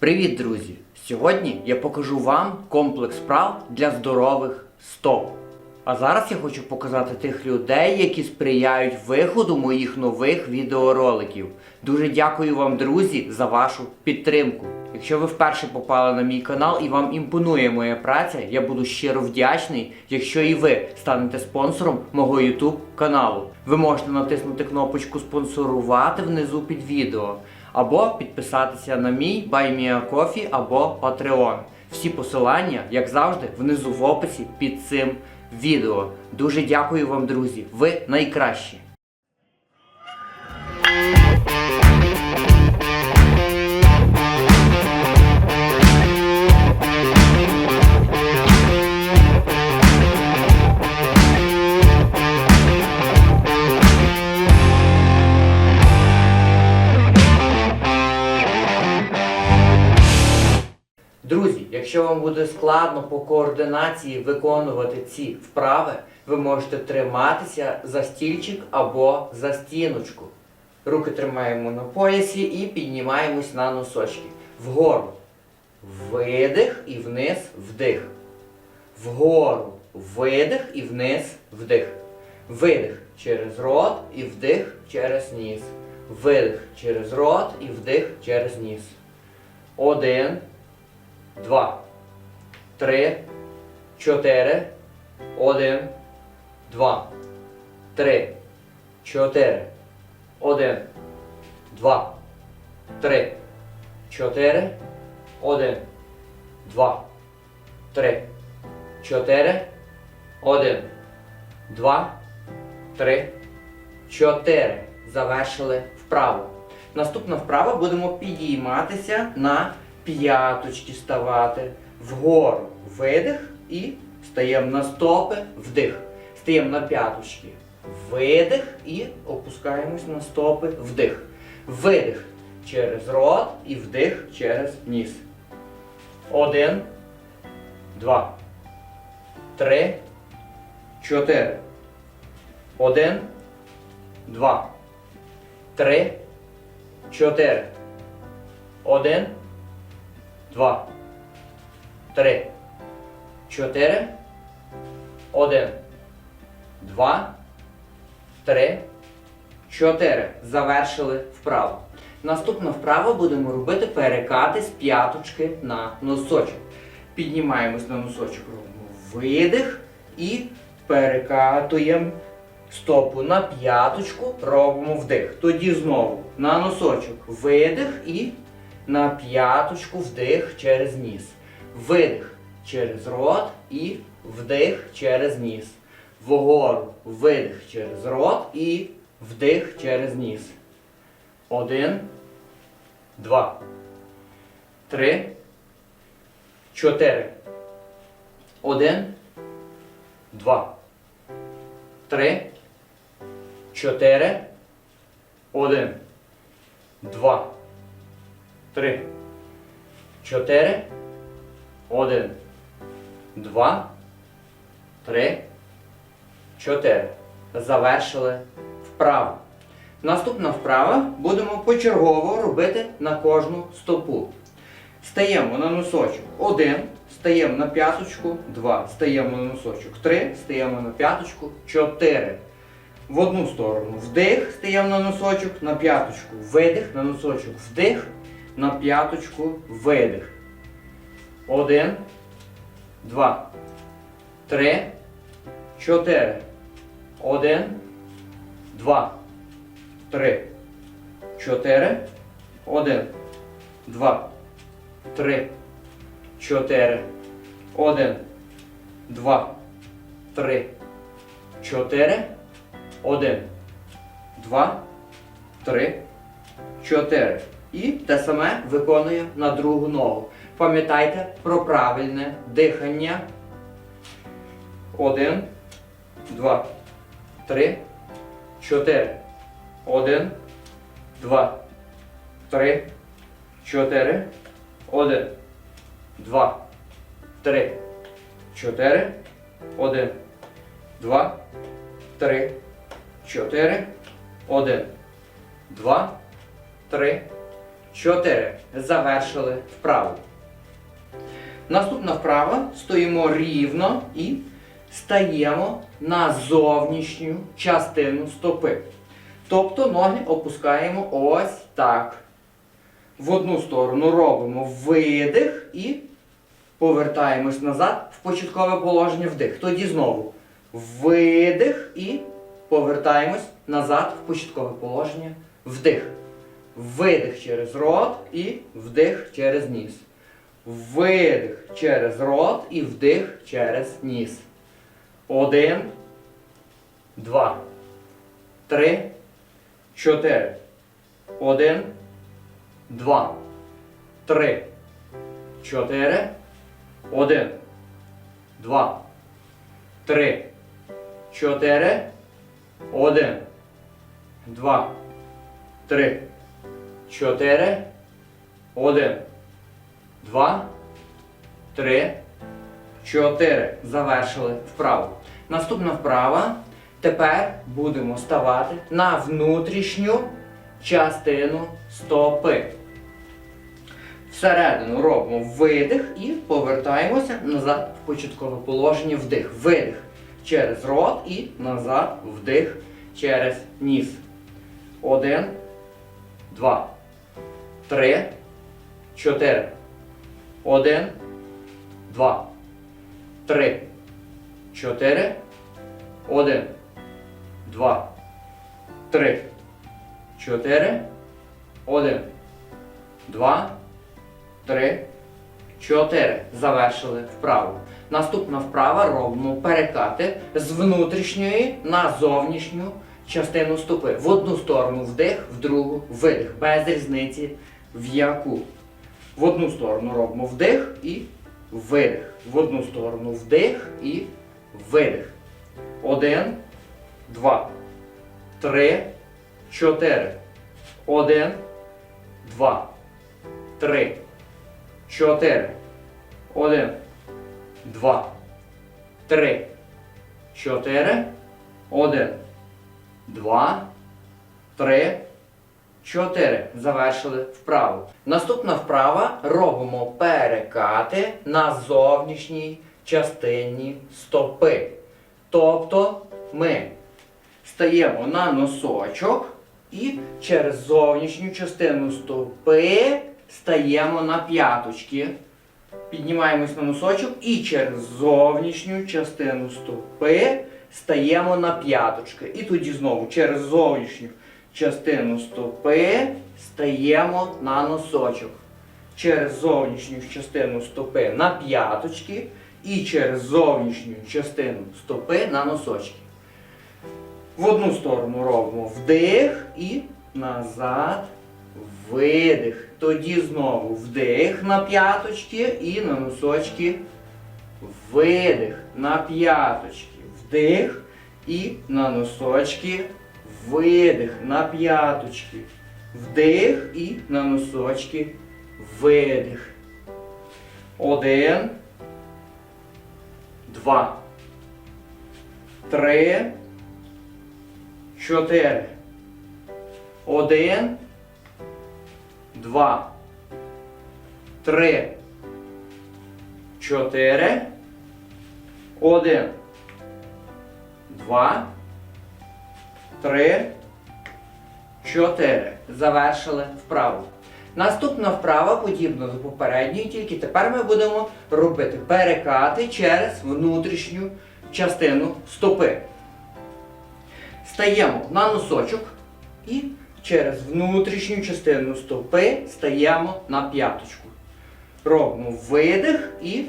Привіт, друзі! Сьогодні я покажу вам комплекс вправ для здорових стоп. А зараз я хочу показати тих людей, які сприяють виходу моїх нових відеороликів. Дуже дякую вам, друзі, за вашу підтримку. Якщо ви вперше попали на мій канал і вам імпонує моя праця, я буду щиро вдячний, якщо і ви станете спонсором мого YouTube каналу. Ви можете натиснути кнопочку спонсорувати внизу під відео, або підписатися на мій BuyMeACoffee або Patreon. Всі посилання, як завжди, внизу в описі під цим відео. Дуже дякую вам, друзі. Ви найкращі. Якщо вам буде складно по координації виконувати ці вправи, ви можете триматися за стільчик або за стіночку. Руки тримаємо на поясі і піднімаємось на носочки. Вгору. Видих і вниз вдих. Вгору. Видих і вниз вдих. Видих через рот і вдих через ніс. Видих через рот і вдих через ніс. Один два, три, чотири, один, два, три, чотири, один, два, три, чотири, один, два, три, чотири, один, два, три, чотири. Завершили вправу. Наступна вправа. Будемо підійматися на п'яточки ставати вгору. Видих і стаємо на стопи, вдих. Стаємо на п'яточки. Видих і опускаємось на стопи, вдих. Видих через рот і вдих через ніс. Один, два, три, чотири. Один, два, три, чотири. Один, два, три, чотири, один, два, три, чотири. Завершили вправу. Наступна вправа будемо робити перекати з п'яточки на носочок. Піднімаємось на носочок, робимо видих і перекатуємо стопу на п'яточку, робимо вдих. Тоді знову на носочок видих і на п'яточку вдих через ніс. Видих через рот і вдих через ніс. Вгору видих через рот і вдих через ніс. Один, два, три, чотири. Один, два, три, чотири. Один, два три, чотири, один, два, три, чотири. Завершили вправу. Наступна вправа будемо почергово робити на кожну стопу. Стаємо на носочок один, стаємо на п'яточку, два, стаємо на носочок три, стаємо на п'яточку, чотири. В одну сторону вдих, стаємо на носочок, на п'яточку, видих, на носочок, вдих, на п'яточку, видих. Один, два, три, чотири. Один, два, три, чотири. Один, два, три, чотири. Один, два, три, чотири. Один, два, три, чотири. І те саме виконує на другу ногу. Пам'ятайте про правильне дихання. Один, два, три, чотири. Один, два, три, чотири. Один, два, три, чотири. Один, два, три, чотири. Один, два, три, чотири. Завершили вправу. Наступна вправа стоїмо рівно і стаємо на зовнішню частину стопи. Тобто ноги опускаємо ось так. В одну сторону робимо видих і повертаємось назад в початкове положення вдих. Тоді знову видих і повертаємось назад в початкове положення вдих. Видих через рот і вдих через ніс. Видих через рот і вдих через ніс. Один, два, три, чотири. Один, два, три, чотири. Один, два, три, чотири. Один, два, три, чотири. Один, два, три, чотири. Завершили вправу. Наступна вправа. Тепер будемо ставати на внутрішню частину стопи. Всередину робимо видих і повертаємося назад в початкове положення вдих. Видих через рот і назад вдих через ніс. Один, два, три, чотири. Один, два, три, чотири. Один, два, три, чотири. Один, два, три, чотири. Завершили вправу. Наступна вправа робимо перекати з внутрішньої на зовнішню частину стопи. В одну сторону вдих, в другу видих. Без різниці в яку. В одну сторону робимо вдих і видих. В одну сторону вдих і видих. Один, два, три, чотири. Один, два, три, чотири. Один, два, три, чотири. Один, два, три, чотири. Завершили вправу. Наступна вправа робимо перекати на зовнішній частині стопи. Тобто ми стаємо на носочок і через зовнішню частину стопи стаємо на п'яточки. Піднімаємось на носочок і через зовнішню частину стопи стаємо на п'яточки. І тоді знову через зовнішню частину стопи стаємо на носочок. Через зовнішню частину стопи на п'яточки і через зовнішню частину стопи на носочки. В одну сторону робимо вдих і назад видих. Тоді знову вдих на п'яточки і на носочки. Видих на п'яточки. Вдих і на носочки. Видих на п'яточки. Вдих і на носочки. Видих. Один. Два. Три. Чотири. Один. Два. Три. Чотири. Один. Два. Три. Чотири. Завершили вправу. Наступна вправа подібна до попередньої, тільки тепер ми будемо робити перекати через внутрішню частину стопи. Стаємо на носочок і через внутрішню частину стопи стаємо на п'яточку. Робимо видих і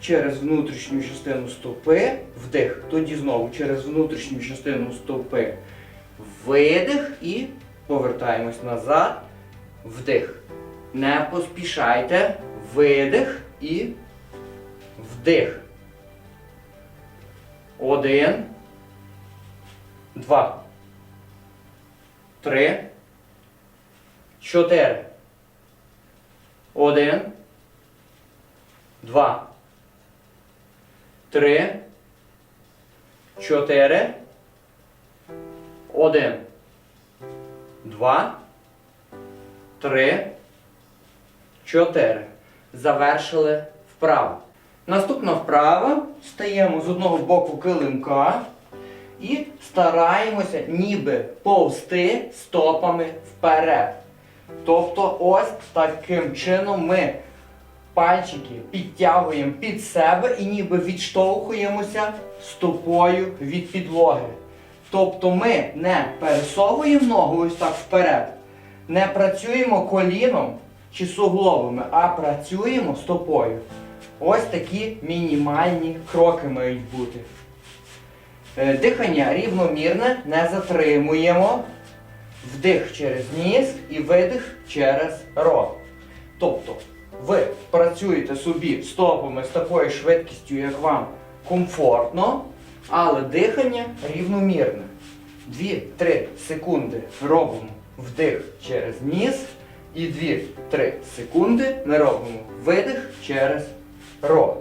через внутрішню частину стопи вдих. Тоді знову через внутрішню частину стопи видих і повертаємось назад. Вдих. Не поспішайте. Видих і вдих. Один. Два. Три. Чотири. Один. Два. Три. Чотири. Один. Два. Три. чотири. Завершили вправо. Наступна вправа. Стаємо з одного боку килимка і стараємося ніби повзти стопами вперед. Тобто ось таким чином ми пальчики підтягуємо під себе і ніби відштовхуємося стопою від підлоги. Тобто ми не пересовуємо ногу ось так вперед, не працюємо коліном чи суглобами, а працюємо стопою. Ось такі мінімальні кроки мають бути. Е, Дихання рівномірне, не затримуємо. Вдих через ніс і видих через рот. Тобто ви працюєте собі стопами з такою швидкістю, як вам комфортно, але дихання рівномірне. 2-3 секунди робимо вдих через ніс і 2-3 секунди ми робимо видих через рот.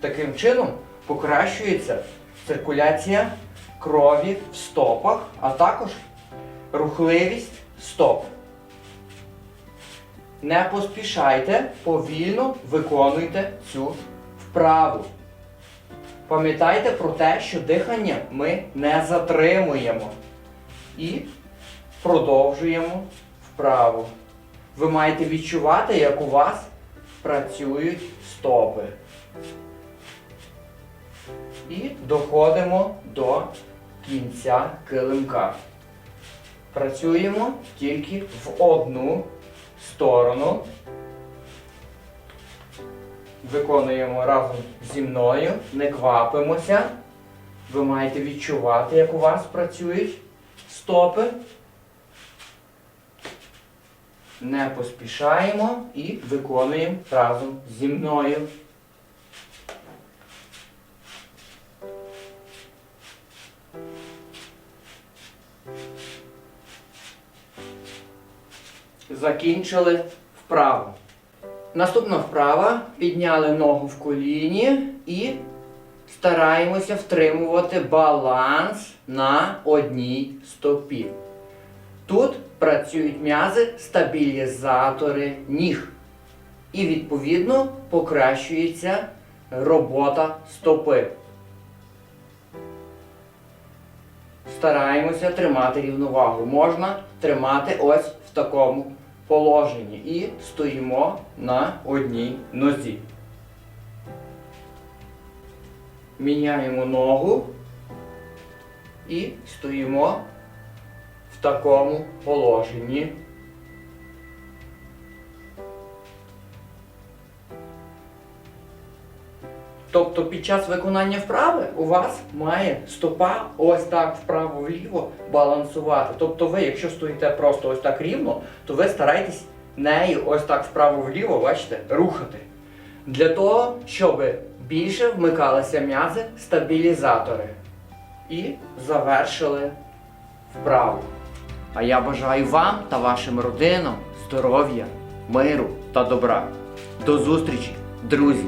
Таким чином покращується циркуляція крові в стопах, а також рухливість стоп. Не поспішайте, повільно виконуйте цю вправу. Пам'ятайте про те, що дихання ми не затримуємо і продовжуємо вправу. Ви маєте відчувати, як у вас працюють стопи. І доходимо до кінця килимка. Працюємо тільки в одну сторону. Виконуємо разом зі мною, не квапимося. Ви маєте відчувати, як у вас працюють стопи. Не поспішаємо і виконуємо разом зі мною. Закінчили вправу. Наступна вправа. Підняли ногу в коліні і стараємося втримувати баланс на одній стопі. Тут працюють м'язи стабілізатори ніг. І відповідно покращується робота стопи. Стараємося тримати рівновагу. Можна тримати ось в такому положенні. І стоїмо на одній нозі. Міняємо ногу і стоїмо в такому положенні. Тобто під час виконання вправи у вас має стопа ось так вправо-вліво балансувати. Тобто ви, якщо стоїте просто ось так рівно, то ви старайтесь нею ось так вправо-вліво, бачите, рухати. Для того, щоб більше вмикалися м'язи стабілізатори. І завершили вправу. А я бажаю вам та вашим родинам здоров'я, миру та добра. До зустрічі, друзі!